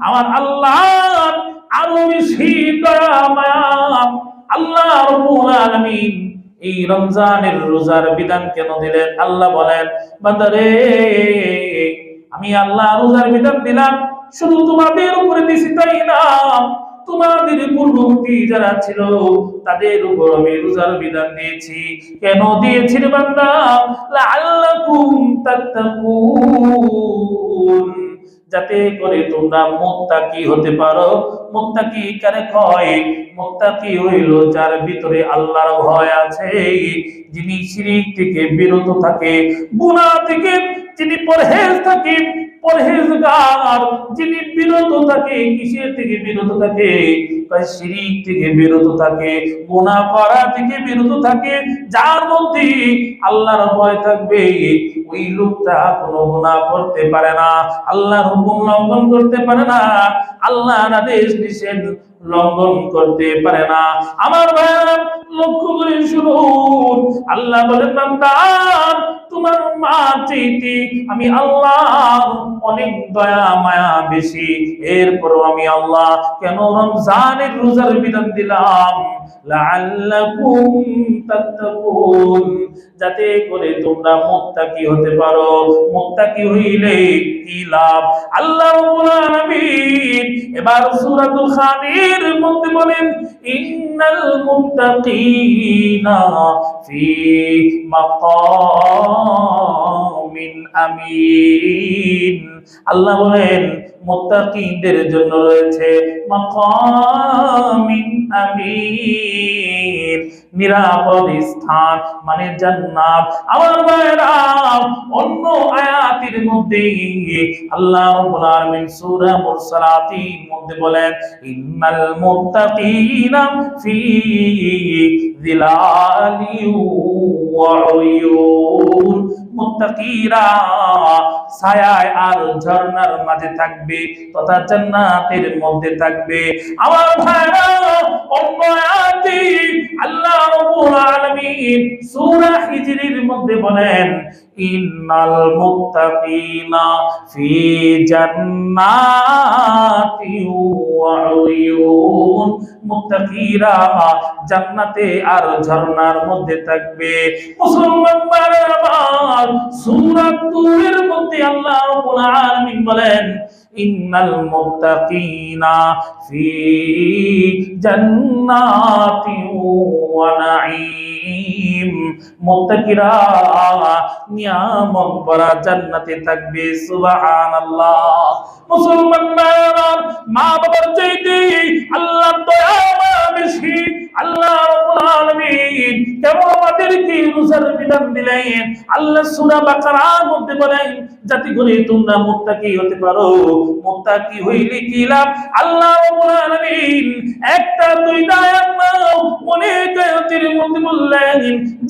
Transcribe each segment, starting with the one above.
আমার আল্লাহ আরও বেশি আল্লাহ এই রমজানের রোজার বিধান কেন দিলেন? আল্লাহ বলেন, বান্দারে, আমি আল্লাহ রোজার বিধান দিলাম, শুধু তোমাদের উপরে দিছি তাই না? তোমাদের পূর্ববর্তী যারা ছিল, তাদের উপর আমি রোজার বিধান দিয়েছি। কেন দিয়েছি বান্দা? লাআল্লাকুম তাত্তাকুন। যাতে করে তোমরা মুত্তাকি হতে পারো। মুত্তাকি কারে কয় মুত্তাকি হইল যার ভিতরে আল্লাহর ভয় আছে। যিনি শিরিক থেকে বিরত থাকে, গুনাহ থেকে যিনি পরহেজ থাকে, পরহেজগার, যিনি বিরত থাকে, কিসের থেকে বিরত থাকে? শিরিক থেকে বিরত থাকে গুনাহ করা থেকে বিরত থাকে। যার মধ্যে আল্লাহর ভয় থাকবে, ওই লোকটা কোনো গুনাহ করতে পারে না, আল্লাহর হুকুম লঙ্ঘন করতে পারে না, আল্লাহর আদেশ নিষেধ লঙ্ঘন করতে পারে না। আমার ভাইয়েরা, লক্ষ্য করে শুনুন। আল্লাহ বলেন, বান্দা তোমার মা চাইতে আমি আল্লাহ অনেক দয়া, মায়া বেশি। এরপরও আমি আল্লাহ কেন রমজানের রোজার বিধান দিলাম? যাতে করে তোমরা মুত্তাকি হতে পারো। মুত্তাকি হইলে কি লাভ? আল্লাহ আলামিন এবার সূরাতুল খানির মধ্যে বলেন ইন্নাল মুত্তাকিনা ফি আমিন। আল্লাহ বলেন, মুত্তাকিদের জন্য রয়েছে আমিন। নিরাপদ স্থান মানে জান্নাত। আমার অন্য আয়াতের মধ্যে আল্লাহ রাব্বুল আলামিন সূরা মধ্যে বলেন, ইন্নাল মুত্তাকিনা ফি ওয়া উয়ুন আর ঝর্ণার মধ্যে থাকবে। বলেন ইন্নাল জান্নাতি আর মধ্যে থাকবে। মুসলমান বলেন, ইন্নাল মুত্তাকিনা ফি জান্নাতি ওয়া নাঈম। মুত্তাকিরা নিয়ামত ভরা জান্নাতে থাকবে, সুবহানাল্লাহ। মুসলমান মা বাবার চাইতে আল্লাহর কেমন আমাদেরকে রোজার বিধান দিলেন। আল্লাহ সূরা বাকারার মধ্যে বলেন যাতে করে তোমরা মুত্তাকি হতে পারো। মুত্তাকি হইলে কি লাভ? আল্লাহ রাব্বুল আলামিন একটা দুইটা আয়াত না অনেক বললেন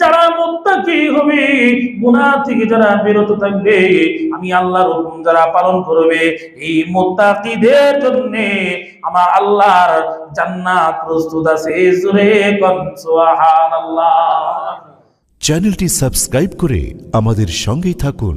যারা মুত্তাকি হবে থেকে যারা বিরত থাকবে, আমি আল্লাহর হুকুম যারা পালন করবে, এই মুত্তাকিদের জন্য আমার আল্লাহর জান্নাত প্রস্তুত আছে। জুরে চ্যানেলটি সাবস্ক্রাইব করে আমাদের সঙ্গেই থাকুন।